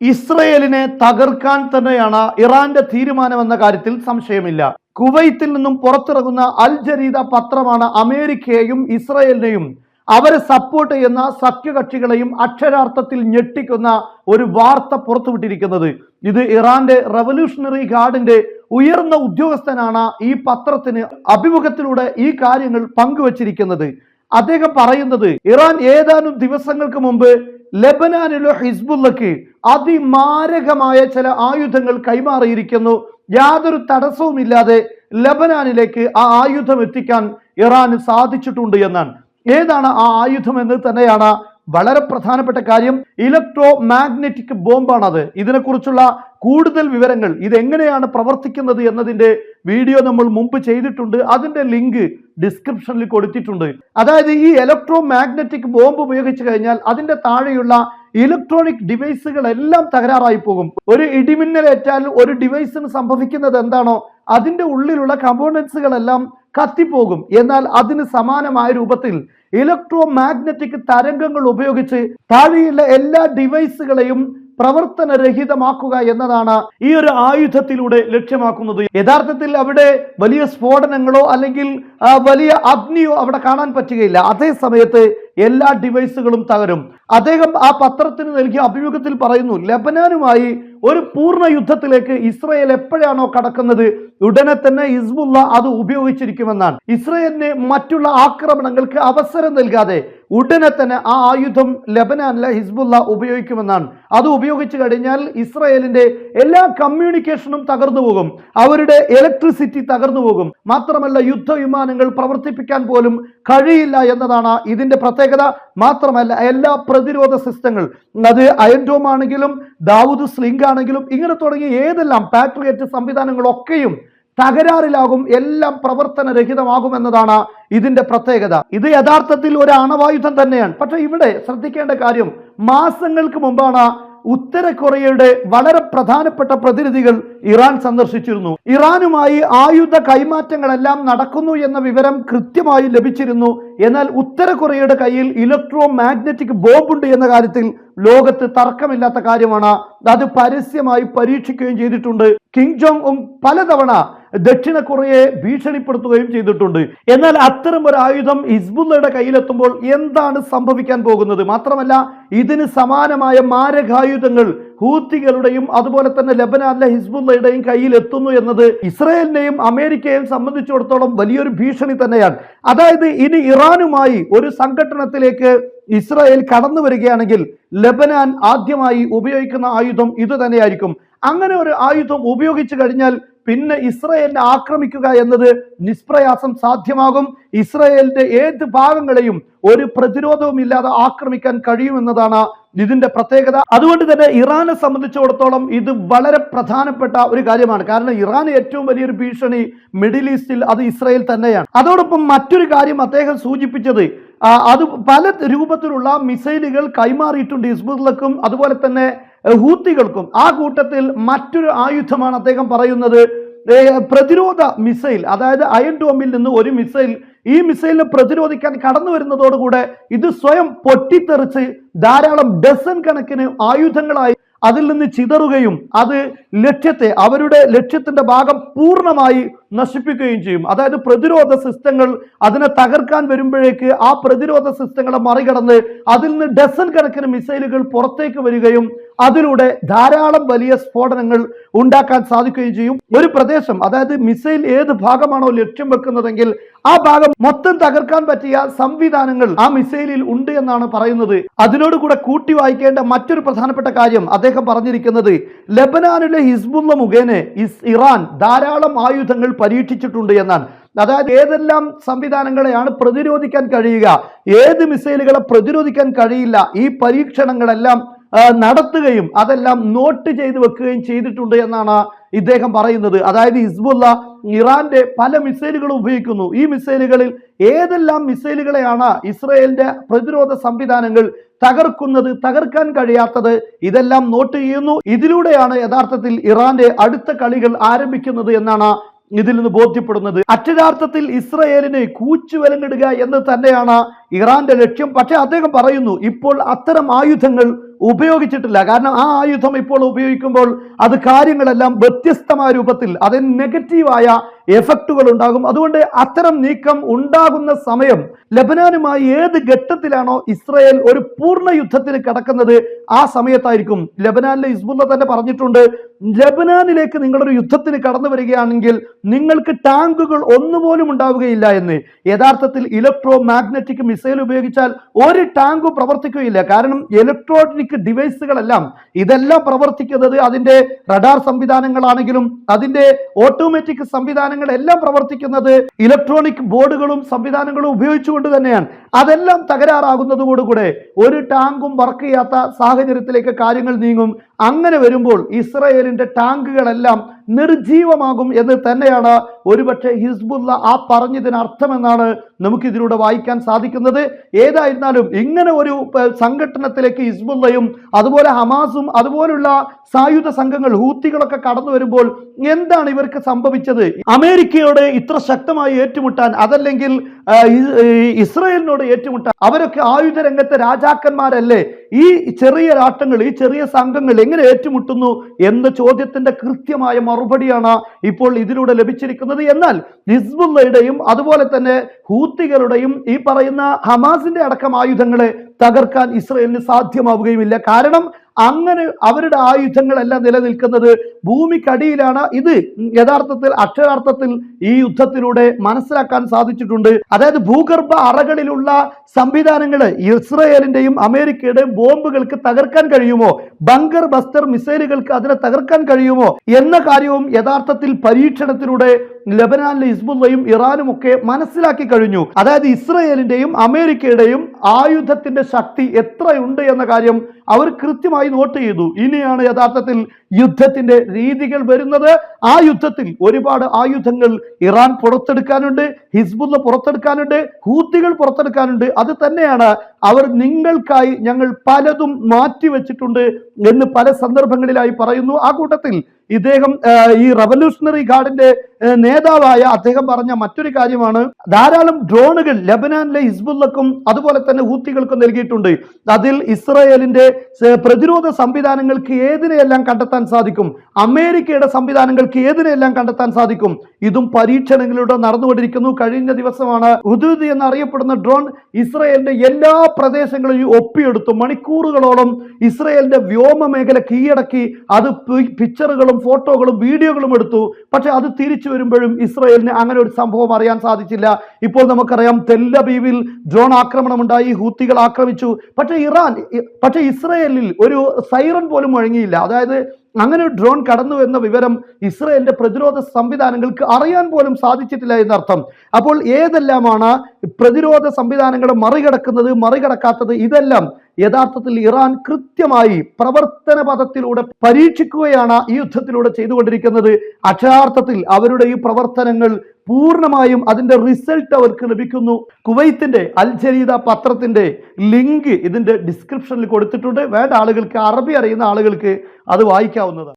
ഇസ്രയേലിനെ തകർക്കാൻ തന്നെയാണ് ഇറാന്റെ തീരുമാനമെന്ന കാര്യത്തിൽ സംശയമില്ല. കുവൈത്തിൽ നിന്നും പുറത്തിറങ്ങുന്ന അൽ ജരീദ പത്രമാണ് അമേരിക്കയെയും ഇസ്രയേലിനെയും അവരെ സപ്പോർട്ട് ചെയ്യുന്ന സഖ്യകക്ഷികളെയും അക്ഷരാർത്ഥത്തിൽ ഞെട്ടിക്കുന്ന ഒരു വാർത്ത പുറത്തുവിട്ടിരിക്കുന്നത്. ഇത് ഇറാന്റെ റവല്യൂഷണറി ഗാർഡിന്റെ ഉയർന്ന ഉദ്യോഗസ്ഥനാണ് ഈ പത്രത്തിന് അഭിമുഖത്തിലൂടെ ഈ കാര്യങ്ങൾ പങ്കുവച്ചിരിക്കുന്നത്. അദ്ദേഹം പറയുന്നത് ഇറാൻ ഏതാനും ദിവസങ്ങൾക്ക് മുമ്പ് ലെബനാനിലെ ഹിസ്ബുള്ളക്ക് അതിമാരകമായ ചില ആയുധങ്ങൾ കൈമാറിയിരിക്കുന്നു. യാതൊരു തടസ്സവുമില്ലാതെ ലബനാനിലേക്ക് ആ ആയുധം എത്തിക്കാൻ ഇറാന് സാധിച്ചിട്ടുണ്ട് എന്നാണ്. ഏതാണ് ആ ആയുധം എന്ന് തന്നെയാണ് വളരെ പ്രധാനപ്പെട്ട കാര്യം. ഇലക്ട്രോ മാഗ്നറ്റിക് ബോംബാണത്. ഇതിനെക്കുറിച്ചുള്ള കൂടുതൽ വിവരങ്ങൾ ഇതെങ്ങനെയാണ് പ്രവർത്തിക്കുന്നത് എന്നതിന്റെ വീഡിയോ നമ്മൾ മുമ്പ് ചെയ്തിട്ടുണ്ട്. അതിന്റെ ലിങ്ക് ഡിസ്ക്രിപ്ഷനിൽ കൊടുത്തിട്ടുണ്ട്. അതായത് ഈ ഇലക്ട്രോ മാഗ്നറ്റിക് ബോംബ് ഉപയോഗിച്ച് കഴിഞ്ഞാൽ അതിന്റെ താഴെയുള്ള ഇലക്ട്രോണിക് ഡിവൈസുകളെല്ലാം തകരാറായി പോകും. ഒരു ഇടിമിന്നലേറ്റാൽ ഒരു ഡിവൈസിന് സംഭവിക്കുന്നത് എന്താണോ അതിന്റെ ഉള്ളിലുള്ള കമ്പോണൻസുകളെല്ലാം കത്തിപ്പോകും. എന്നാൽ അതിന് സമാനമായ രൂപത്തിൽ ഇലക്ട്രോ മാഗ്നറ്റിക് തരംഗങ്ങൾ ഉപയോഗിച്ച് താഴെയുള്ള എല്ലാ ഡിവൈസുകളെയും പ്രവർത്തനരഹിതമാക്കുക എന്നതാണ് ഈ ഒരു ആയുധത്തിലൂടെ ലക്ഷ്യമാക്കുന്നത്. യഥാർത്ഥത്തിൽ അവിടെ വലിയ സ്ഫോടനങ്ങളോ അല്ലെങ്കിൽ വലിയ അഗ്നിയോ അവിടെ കാണാൻ പറ്റുകയില്ല. അതേ സമയത്ത് എല്ലാ ഡിവൈസുകളും തകരും. അദ്ദേഹം ആ പത്രത്തിന് നൽകിയ അഭിമുഖത്തിൽ പറയുന്നു ലബനാനുമായി ഒരു പൂർണ യുദ്ധത്തിലേക്ക് ഇസ്രയേൽ എപ്പോഴാണോ കടക്കുന്നത് ഉടനെ തന്നെ ഇസ്ബുള്ള അത് ഉപയോഗിച്ചിരിക്കുമെന്നാണ്. ഇസ്രയേലിന് മറ്റുള്ള ആക്രമണങ്ങൾക്ക് അവസരം നൽകാതെ ഉടനെ തന്നെ ആ ആയുധം ലബനാനിലെ ഹിസ്ബുല്ല ഉപയോഗിക്കുമെന്നാണ്. അത് ഉപയോഗിച്ചു കഴിഞ്ഞാൽ ഇസ്രയേലിന്റെ എല്ലാ കമ്മ്യൂണിക്കേഷനും തകർന്നു പോകും. അവരുടെ ഇലക്ട്രിസിറ്റി തകർന്നു പോകും. മാത്രമല്ല യുദ്ധവിമാനങ്ങൾ പ്രവർത്തിപ്പിക്കാൻ പോലും കഴിയില്ല എന്നതാണ് ഇതിന്റെ പ്രത്യേകത. മാത്രമല്ല എല്ലാ പ്രതിരോധ സിസ്റ്റങ്ങൾ അത് അയൻഡോം ആണെങ്കിലും ദാവൂദ് സ്ലിംഗ് ആണെങ്കിലും ഇങ്ങനെ തുടങ്ങിയ ഏതെല്ലാം പാട്രിയറ്റ് സംവിധാനങ്ങളൊക്കെയും തകരാറിലാകും എല്ലാം പ്രവർത്തനരഹിതമാകും എന്നതാണ് ഇതിന്റെ പ്രത്യേകത. ഇത് യഥാർത്ഥത്തിൽ ഒരു അണവായുധം തന്നെയാണ്. പക്ഷെ ഇവിടെ ശ്രദ്ധിക്കേണ്ട കാര്യം മാസങ്ങൾക്ക് മുമ്പാണ് ഉത്തര കൊറിയയുടെ വളരെ പ്രധാനപ്പെട്ട പ്രതിനിധികൾ ഇറാൻ സന്ദർശിച്ചിരുന്നു. ഇറാനുമായി ആയുധ കൈമാറ്റങ്ങളെല്ലാം നടക്കുന്നു എന്ന വിവരം കൃത്യമായി ലഭിച്ചിരുന്നു. എന്നാൽ ഉത്തര കൊറിയയുടെ കയ്യിൽ ഇലക്ട്രോ മാഗ്നറ്റിക് ബോംബുണ്ട് എന്ന കാര്യത്തിൽ ലോകത്ത് തർക്കമില്ലാത്ത കാര്യമാണ്. അത് പരസ്യമായി പരീക്ഷിക്കുകയും ചെയ്തിട്ടുണ്ട്. കിങ് ജോങ് ഉങ് പലതവണ ദക്ഷിണ കൊറിയയെ ഭീഷണിപ്പെടുത്തുകയും ചെയ്തിട്ടുണ്ട്. എന്നാൽ അത്തരം ഒരു ആയുധം ഹിസ്ബുല്ലയുടെ കയ്യിലെത്തുമ്പോൾ എന്താണ് സംഭവിക്കാൻ പോകുന്നത്? മാത്രമല്ല ഇതിന് സമാനമായ മാരകായുധങ്ങൾ ഹൂത്തികളുടെയും അതുപോലെ തന്നെ ലബനാനിലെ ഹിസ്ബുള്ളയുടെയും കയ്യിൽ എത്തുന്നു എന്നത് ഇസ്രയേലിനെയും അമേരിക്കയെയും സംബന്ധിച്ചിടത്തോളം വലിയൊരു ഭീഷണി തന്നെയാണ്. അതായത് ഇനി ഇറാനുമായി ഒരു സംഘടനത്തിലേക്ക് ഇസ്രായേൽ കടന്നു വരികയാണെങ്കിൽ ലബനാൻ ആദ്യമായി ഉപയോഗിക്കുന്ന ആയുധം ഇത് തന്നെയായിരിക്കും. അങ്ങനെ ഒരു ആയുധം ഉപയോഗിച്ചു കഴിഞ്ഞാൽ പിന്നെ ഇസ്രയേലിനെ ആക്രമിക്കുക എന്നത് നിഷ്പ്രയാസം സാധ്യമാകും. ഇസ്രയേലിന്റെ ഏത് ഭാഗങ്ങളെയും ഒരു പ്രതിരോധവും ഇല്ലാതെ ആക്രമിക്കാൻ കഴിയുമെന്നതാണ് ഇതിന്റെ പ്രത്യേകത. അതുകൊണ്ട് തന്നെ ഇറാനെ സംബന്ധിച്ചിടത്തോളം ഇത് വളരെ പ്രധാനപ്പെട്ട ഒരു കാര്യമാണ്. കാരണം ഇറാൻ ഏറ്റവും വലിയൊരു ഭീഷണി മിഡിൽ ഈസ്റ്റിൽ അത് ഇസ്രയേൽ തന്നെയാണ്. അതോടൊപ്പം മറ്റൊരു കാര്യം അദ്ദേഹം സൂചിപ്പിച്ചത് അത് പല രൂപത്തിലുള്ള മിസൈലുകൾ കൈമാറിയിട്ടുണ്ട് ഹിസ്ബുള്ളക്കും അതുപോലെ തന്നെ ഹൂത്തികൾക്കും. ആ കൂട്ടത്തിൽ മറ്റൊരു ആയുധമാണ് അദ്ദേഹം പറയുന്നത്. പ്രതിരോധ മിസൈൽ അതായത് അയൺ ഡോമിൽ നിന്ന് ഒരു മിസൈൽ ഈ മിസൈലിനെ പ്രതിരോധിക്കാൻ കടന്നു വരുന്നതോടുകൂടെ ഇത് സ്വയം പൊട്ടിത്തെറിച്ച് ധാരാളം ഡസൻ കണക്കിന് ആയുധങ്ങളായി അതിൽ നിന്ന് ചിതറുകയും അത് ലക്ഷ്യത്തെ അവരുടെ ലക്ഷ്യത്തിന്റെ ഭാഗം പൂർണമായി നശിപ്പിക്കുകയും ചെയ്യും. അതായത് പ്രതിരോധ സിസ്റ്റങ്ങൾ അതിനെ തകർക്കാൻ വരുമ്പോഴേക്ക് ആ പ്രതിരോധ സിസ്റ്റങ്ങളെ മറികടന്ന് അതിൽ നിന്ന് ഡസൻ കണക്കിന് മിസൈലുകൾ പുറത്തേക്ക് വരികയും അതിലൂടെ ധാരാളം വലിയ സ്ഫോടനങ്ങൾ ഉണ്ടാക്കാൻ സാധിക്കുകയും ചെയ്യും. ഒരു പ്രദേശം അതായത് മിസൈൽ ഏത് ഭാഗമാണോ ലക്ഷ്യം വെക്കുന്നതെങ്കിൽ ആ ഭാഗം മൊത്തം തകർക്കാൻ പറ്റിയ സംവിധാനങ്ങൾ ആ മിസൈലിൽ ഉണ്ട് എന്നാണ് പറയുന്നത്. അതിനോട് കൂടെ കൂട്ടി വായിക്കേണ്ട മറ്റൊരു പ്രധാനപ്പെട്ട കാര്യം അദ്ദേഹം പറഞ്ഞിരിക്കുന്നത് ലബനാനിലെ ഹിസ്ബുള്ള മുഖേന ഇറാൻ ധാരാളം ആയുധങ്ങൾ പരീക്ഷിച്ചിട്ടുണ്ട് എന്നാണ്. അതായത് ഏതെല്ലാം സംവിധാനങ്ങളെയാണ് പ്രതിരോധിക്കാൻ കഴിയുക ഏത് മിസൈലുകളെ പ്രതിരോധിക്കാൻ കഴിയില്ല ഈ പരീക്ഷണങ്ങളെല്ലാം നടത്തുകയും അതെല്ലാം നോട്ട് ചെയ്ത് വെക്കുകയും ചെയ്തിട്ടുണ്ട് എന്നാണ് ഇദ്ദേഹം പറയുന്നത്. അതായത് ഹിസ്ബുല്ല ഇറാന്റെ പല മിസൈലുകളും ഉപയോഗിക്കുന്നു. ഈ മിസൈലുകളിൽ ഏതെല്ലാം മിസൈലുകളെയാണ് ഇസ്രയേലിന്റെ പ്രതിരോധ സംവിധാനങ്ങൾ തകർക്കുന്നത് തകർക്കാൻ കഴിയാത്തത് ഇതെല്ലാം നോട്ട് ചെയ്യുന്നു. ഇതിലൂടെയാണ് യഥാർത്ഥത്തിൽ ഇറാന്റെ അടുത്ത കളികൾ ആരംഭിക്കുന്നത് എന്നാണ് ഇതിൽ നിന്ന് ബോധ്യപ്പെടുന്നത് അക്ഷരാർത്ഥത്തിൽ ഇസ്രയേലിനെ കൂച്ചുവലങ്ങിടുക എന്ന് തന്നെയാണ് ഇറാന്റെ ലക്ഷ്യം. പക്ഷേ അദ്ദേഹം പറയുന്നു ഇപ്പോൾ അത്തരം ആയുധങ്ങൾ ഉപയോഗിച്ചിട്ടില്ല. കാരണം ആ ആയുധം ഇപ്പോൾ ഉപയോഗിക്കുമ്പോൾ അത് കാര്യങ്ങളെല്ലാം വ്യത്യസ്തമായ രൂപത്തിൽ അതിന് നെഗറ്റീവായ എഫക്റ്റുകൾ ഉണ്ടാകും അതുകൊണ്ട് അത്തരം നീക്കം ഉണ്ടാകുന്ന സമയം ലബനാനുമായി ഏത് ഘട്ടത്തിലാണോ ഇസ്രയേൽ ഒരു പൂർണ യുദ്ധത്തിന് കടക്കുന്നത് ആ സമയത്തായിരിക്കും. ലബനാനിലെ ഹിസ്ബുള്ള തന്നെ പറഞ്ഞിട്ടുണ്ട് ലബനാനിലേക്ക് നിങ്ങളൊരു യുദ്ധത്തിന് കടന്നു വരികയാണെങ്കിൽ നിങ്ങൾക്ക് ടാങ്കുകൾ ഒന്നുപോലും ഉണ്ടാവുകയില്ല എന്ന്. യഥാർത്ഥത്തിൽ ഇലക്ട്രോ മാഗ്നറ്റിക് മിസൈൽ ഉപയോഗിച്ചാൽ ഒരു ടാങ്ക് പ്രവർത്തിക്കുകയില്ല. കാരണം ഇലക്ട്രോണിക് ഡിവൈസുകളെല്ലാം ഇതെല്ലാം പ്രവർത്തിക്കുന്നത് അതിന്റെ റഡാർ സംവിധാനങ്ങളാണെങ്കിലും അതിന്റെ ഓട്ടോമാറ്റിക് സംവിധാനങ്ങളെല്ലാം പ്രവർത്തിക്കുന്നത് ഇലക്ട്രോണിക് ബോർഡുകളും സംവിധാനങ്ങളും ഉപയോഗിച്ചുകൊണ്ട് തന്നെയാണ്. അതെല്ലാം തകരാറാകുന്നതോടുകൂടെ ഒരു ടാങ്കും വർക്ക് ചെയ്യാത്ത സാഹചര്യത്തിലേക്ക് കാര്യങ്ങൾ നീങ്ങും. അങ്ങനെ വരുമ്പോൾ ഇസ്രയേലിന്റെ ടാങ്കുകളെല്ലാം നിർജീവമാകും എന്ന് തന്നെയാണ് ഒരുപക്ഷെ ഹിസ്ബുല്ല ആ പറഞ്ഞതിന് അർത്ഥമെന്നാണ് നമുക്ക് ഇതിലൂടെ വായിക്കാൻ സാധിക്കുന്നത്. ഏതായിരുന്നാലും ഇങ്ങനെ ഒരു സംഘടനത്തിലേക്ക് ഹിസ്ബുല്ലയും അതുപോലെ ഹമാസും അതുപോലുള്ള സായുധ സംഘങ്ങൾ ഹൂത്തികളൊക്കെ കടന്നു വരുമ്പോൾ എന്താണ് ഇവർക്ക് സംഭവിച്ചത്? അമേരിക്കയോട് ഇത്ര ശക്തമായി ഏറ്റുമുട്ടാൻ അതല്ലെങ്കിൽ ഇസ്രയേലിനോട് ഏറ്റുമുട്ട അവരൊക്കെ ആയുധ രംഗത്തെ രാജാക്കന്മാരല്ലേ? ഈ ചെറിയ രാട്ടങ്ങൾ ഈ ചെറിയ സംഘങ്ങൾ എങ്ങനെ ഏറ്റുമുട്ടുന്നു എന്ന ചോദ്യത്തിന്റെ കൃത്യമായ മറുപടിയാണ് ഇപ്പോൾ ഇതിലൂടെ ലഭിച്ചിരിക്കുന്നത്. എന്നാൽ ഹിസ്ബുള്ളയുടെയും അതുപോലെ തന്നെ ഹൂത്തികളുടെയും ഈ പറയുന്ന ഹമാസിന്റെ അടക്കം ആയുധങ്ങളെ തകർക്കാൻ ഇസ്രയേലിന് സാധ്യമാവുകയുമില്ല. കാരണം അങ്ങനെ അവരുടെ ആയുധങ്ങളെല്ലാം നിലനിൽക്കുന്നത് ഭൂമിക്കടിയിലാണ്. ഇത് യഥാർത്ഥത്തിൽ അക്ഷരാർത്ഥത്തിൽ ഈ യുദ്ധത്തിലൂടെ മനസ്സിലാക്കാൻ സാധിച്ചിട്ടുണ്ട്. അതായത് ഭൂഗർഭ അറകളിലുള്ള സംവിധാനങ്ങൾ ഇസ്രയേലിന്റെയും അമേരിക്കയുടെയും ബോംബുകൾക്ക് തകർക്കാൻ കഴിയുമോ? ബങ്കർ ബസ്റ്റർ മിസൈലുകൾക്ക് അതിനെ തകർക്കാൻ കഴിയുമോ? എന്ന കാര്യവും യഥാർത്ഥത്തിൽ പരീക്ഷണത്തിലൂടെ ലബനാനിലെ ഹിസ്ബുള്ളയും ഇറാനും ഒക്കെ മനസ്സിലാക്കി കഴിഞ്ഞു. അതായത് ഇസ്രയേലിന്റെയും അമേരിക്കയുടെയും ആയുധത്തിന്റെ ശക്തി എത്രയുണ്ട് എന്ന കാര്യം അവർ കൃത്യമായി നോട്ട് ചെയ്തു. ഇനിയാണ് യഥാർത്ഥത്തിൽ യുദ്ധത്തിന്റെ രീതികൾ വരുന്നത്. ആ യുദ്ധത്തിൽ ഒരുപാട് ആയുധങ്ങൾ ഇറാൻ പുറത്തെടുക്കാനുണ്ട് ഹിസ്ബുള്ള പുറത്തെടുക്കാനുണ്ട് ഹൂത്തികൾ പുറത്തെടുക്കാനുണ്ട്. അത് തന്നെയാണ് അവർ നിങ്ങൾക്കായി ഞങ്ങൾ പലതും മാറ്റിവെച്ചിട്ടുണ്ട് എന്ന് പല സന്ദർഭങ്ങളിലായി പറയുന്നു. ആ കൂട്ടത്തിൽ ഇദ്ദേഹം ഈ റവല്യൂഷണറി ഗാർഡിന്റെ നേതാവായ അദ്ദേഹം പറഞ്ഞ മറ്റൊരു കാര്യമാണ്. ധാരാളം ഡ്രോണുകൾ ലബനാനിലെ ഹിസ്ബുള്ളക്കും അതുപോലെ തന്നെ ഹൂത്തികൾക്കും നൽകിയിട്ടുണ്ട്. അതിൽ ഇസ്രയേലിന്റെ പ്രതിരോധ സംവിധാനങ്ങൾക്ക് ഏതിനെയെല്ലാം കണ്ടെത്താൻ സാധിക്കും? അമേരിക്കയുടെ സംവിധാനങ്ങൾക്ക് ഏതിനെയെല്ലാം കണ്ടെത്താൻ സാധിക്കും? ഇതും പരീക്ഷണങ്ങളിലൂടെ നടന്നുകൊണ്ടിരിക്കുന്നു. കഴിഞ്ഞ ദിവസമാണ് ഉദുദ് എന്നറിയപ്പെടുന്ന ഡ്രോൺ ഇസ്രയേലിന്റെ എല്ലാ പ്രദേശങ്ങളിലും ഒപ്പിയെടുത്തു. മണിക്കൂറുകളോളം ഇസ്രയേലിന്റെ വ്യോമ മേഖല കീഴടക്കി അത് പിക്ചറുകളും ഫോട്ടോകളും വീഡിയോകളും എടുത്തു. പക്ഷെ അത് തിരിച്ചു വരുമ്പോഴും ഇസ്രയേലിന് അങ്ങനെ ഒരു സംഭവം അറിയാൻ സാധിച്ചില്ല. ഇപ്പോൾ നമുക്കറിയാം തെല്ലബീവിൽ ഡ്രോൺ ആക്രമണം ഉണ്ടായി ഹൂത്തികൾ ആക്രമിച്ചു. പക്ഷേ ഇറാൻ പക്ഷേ ഇസ്രയേലിൽ ഒരു സൈറൺ പോലും മുഴങ്ങിയില്ല. അതായത് അങ്ങനെ ഒരു ഡ്രോൺ കടന്നു എന്ന വിവരം ഇസ്രയേലിന്റെ പ്രതിരോധ സംവിധാനങ്ങൾക്ക് അറിയാൻ പോലും സാധിച്ചിട്ടില്ല എന്നർത്ഥം. അപ്പോൾ ഏതെല്ലാമാണ് പ്രതിരോധ സംവിധാനങ്ങളെ മറികടക്കുന്നത് മറികടക്കാത്തത്? ഇതെല്ലാം യഥാർത്ഥത്തിൽ ഇറാൻ കൃത്യമായി പ്രവർത്തന പദത്തിലൂടെ പരീക്ഷിക്കുകയാണ് ഈ യുദ്ധത്തിലൂടെ ചെയ്തുകൊണ്ടിരിക്കുന്നത്. അക്ഷരാർത്ഥത്തിൽ അവരുടെ ഈ പ്രവർത്തനങ്ങൾ പൂർണമായും അതിന്റെ റിസൾട്ട് അവർക്ക് ലഭിക്കുന്നു. കുവൈത്തിന്റെ അൽ ജരീദ പത്രത്തിന്റെ ലിങ്ക് ഇതിന്റെ ഡിസ്ക്രിപ്ഷനിൽ കൊടുത്തിട്ടുണ്ട്. വേണ്ട ആളുകൾക്ക് അറബി അറിയുന്ന ആളുകൾക്ക് അത് വായിക്കാവുന്നതാണ്.